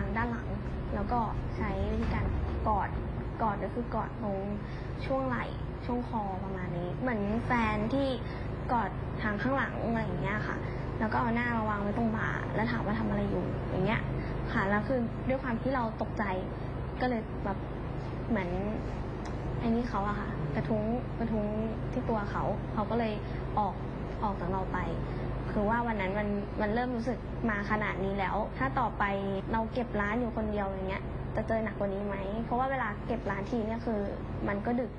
างด้านหลัง แล้วก็ใช้วิธีการกอดกอดก็คือกอดตรงช่วงไหล่ช่วงคอประมาณนี้ เหมือนแฟนที่กอดทางข้างหลังอะไรอย่างเงี้ยค่ะ แล้วก็เอาหน้ามาวางไว้ตรงบ่าแล้วถามว่าทำอะไรอยู่อย่างเงี้ยค่ะแล้วคือด้วยความที่เราตกใจก็เลยแบบเหมือนไอ้นี่เขาอะค่ะกระทุ้งกระทุ้งที่ตัวเขา เขาก็เลยออกออกจากเราไป คือว่าวันนั้นมันมันเริ่มรู้สึกมาขนาดนี้แล้ว ถ้าต่อไปเราเก็บร้านอยู่คนเดียวอย่างเงี้ย จะเจอหนักกว่านี้ไหม เพราะว่าเวลาเก็บร้านทีเนี่ยคือมันก็ดึก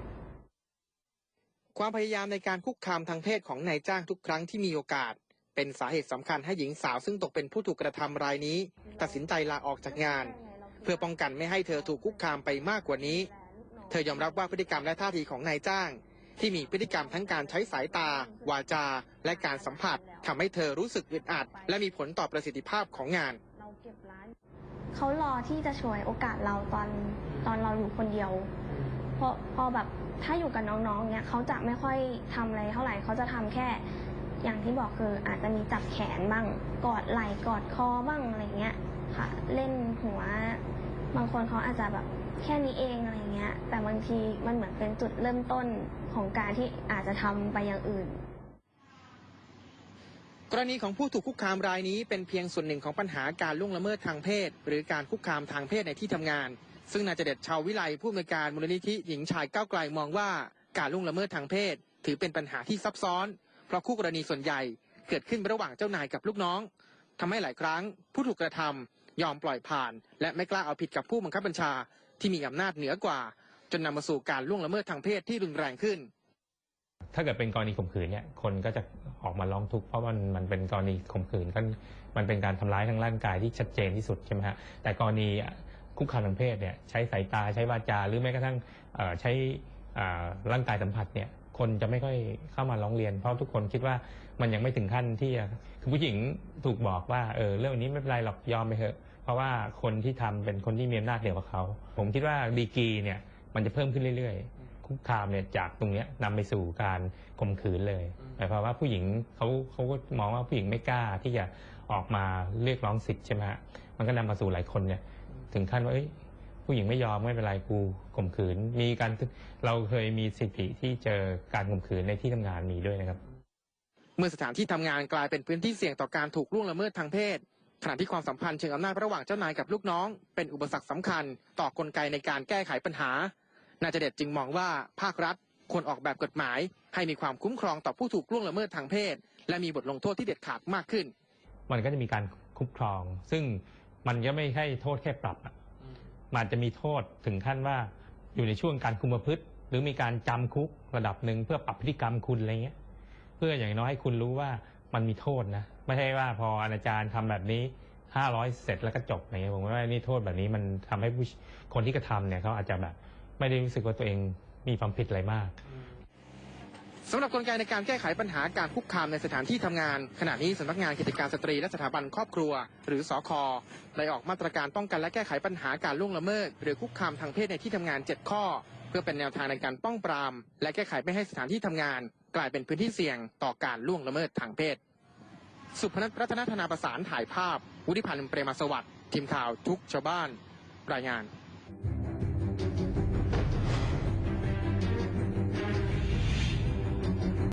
ความพยายามในการคุกคามทางเพศของนายจ้างทุกครั้งที่มีโอกาส เป็นสาเหตุสำคัญให้หญิงสาวซึ่งตกเป็นผู้ถูกกระทำรายนี้ ตัดสินใจลาออกจากงาน เพื่อป้องกันไม่ให้เธอถูกคุกคามไปมากกว่านี้ เธอยอมรับว่าพฤติกรรมและท่าทีของนายจ้าง ที่มีพฤติกรรมทั้งการใช้สายตาวาจา และการสัมผัสทำให้เธอรู้สึกอึดอัด และมีผลต่อประสิทธิภาพของงาน เขารอที่จะฉวยโอกาสเราตอนตอนเราอยู่คนเดียว เพราะพอแบบถ้าอยู่กับน้องๆ เนี่ยเขาจะไม่ค่อยทำอะไรเท่าไหร่เขาจะทำแค่อย่างที่บอกคืออาจจะมีจับแขนบ้าง กอดไหล่กอดคอบ้างอะไรเงี้ยค่ะ เล่นหัว บางคนเขาอาจจะแบบแค่นี้เองอะไรเงี้ย แต่บางทีมันเหมือนเป็นจุดเริ่มต้นของการที่อาจจะทำไปอย่างอื่น กรณีของผู้ถูกคุกคามรายนี้เป็นเพียงส่วนหนึ่งของปัญหาการล่วงละเมิดทางเพศ หรือการคุกคามทางเพศในที่ทำงาน ซึ่งนายเจเด็ดชาววิไลผู้อำนวยการมูลนิธิหญิงชายก้าวไกลมองว่าการล่วงละเมิดทางเพศ ถือเป็นปัญหาที่ซับซ้อน เพราะคู่กรณีส่วนใหญ่เกิดขึ้นระหว่างเจ้านายกับลูกน้องทำให้หลายครั้ง ผู้ถูกกระทำ ยอมปล่อยผ่าน และไม่กล้าเอาผิดกับผู้บังคับบัญชาที่มีอำนาจเหนือกว่า จนนำมาสู่การล่วงละเมิดทางเพศที่รุนแรงขึ้น ถ้าเกิดเป็นกรณีข่มขืนเนี่ยคนก็จะออกมาร้องทุกข์เพราะมันมันเป็นกรณีข่มขืนก็มันเป็นการทำร้ายทางร่างกายที่ชัดเจนที่สุดใช่ไหมฮะแต่กรณีคุกคามทางเพศเนี่ยใช้สายตาใช้วาจา หรือแม้กระทั่งใช้ร่างกายสัมผัสเนี่ยคนจะไม่ค่อยเข้ามาร้องเรียน เพราะทุกคนคิดว่ามันยังไม่ถึงขั้นที่คือผู้หญิงถูกบอกว่าเออเรื่องนี้ไม่เป็นไรหรอกยอมไปเถอะ ราะว่าคนที่ทำเป็นคนที่มีอำนาจเหนือกว่าเขา ผมคิดว่าดีกรีเนี่ยมันจะเพิ่มขึ้นเรื่อยๆ คุกคามเนี่ยจากตรงเนี้ยนำไปสู่การข่มขืนเลยอืมหมายความว่าผู้หญิงเขาเขาก็มองว่าผู้หญิงไม่กล้าที่จะออกมาเรียกร้องสิทธิ์ใช่ไหมฮะมันก็นำมาสู่หลายคนเนี่ยถึงขั้นว่าเอ้ยผู้หญิงไม่ยอมไม่เป็นไรกูข่มขืน มีการเราเคยมีสถิติที่เจอการข่มขืนในที่ทำงานมีด้วยนะครับ เมื่อสถานที่ทำงานกลายเป็นพื้นที่เสี่ยงต่อการถูกล่วงละเมิดทางเพศ ขณะที่ความสัมพันธ์เชิงอำนาจระหว่างเจ้านายกับลูกน้อง เป็นอุปสรรคสำคัญต่อกลไกในการแก้ไขปัญหานายเจเด็ดจึงมองว่าภาครัฐควรออกแบบกฎหมาย ให้มีความคุ้มครองต่อผู้ถูกล่วงละเมิดทางเพศ และมีบทลงโทษที่เด็ดขาดมากขึ้น มันก็จะมีการคุ้มครอง ซึ่งมันก็ไม่ใช่โทษแค่ปรับอะมันจะมีโทษถึงขั้นว่าอยู่ในช่วงการคุมประพฤติ หรือมีการจำคุกระดับหนึ่งเพื่อปรับพฤติกรรมคุณอะไรเงี้ย เพื่ออย่างน้อยให้คุณรู้ว่า มันมีโทษนะ ไม่ใช่ว่าพออาจารย์ทำแบบนี้ห้าร้อยเสร็จแล้วก็จบอะไรเงี้ยผมว่านี่โทษแบบนี้มันทำให้ผู้คนที่กระทำเนี่ยเขาอาจจะแบบไม่ได้รู้สึกว่าตัวเองมีความผิดอะไรมากสำหรับกลไกในการแก้ไขปัญหาการคุกคามในสถานที่ทำงาน ขณะนี้สำนักงานกิจการสตรีและสถาบันครอบครัว หรือสอคได้ออกมาตรการป้องกันและแก้ไขปัญหาการล่วงละเมิด หรือคุกคามทางเพศในที่ทำงาน 7 ข้อ เพื่อเป็นแนวทางในการป้องปราม และแก้ไขไม่ให้สถานที่ทำงาน กลายเป็นพื้นที่เสี่ยงต่อการล่วงละเมิดทางเพศ สุพนัทรัตนธนาประสานถ่ายภาพ วุฒิพันธ์เปรมาสวัสดิ์ทีมข่าวทุกชาวบ้านรายงาน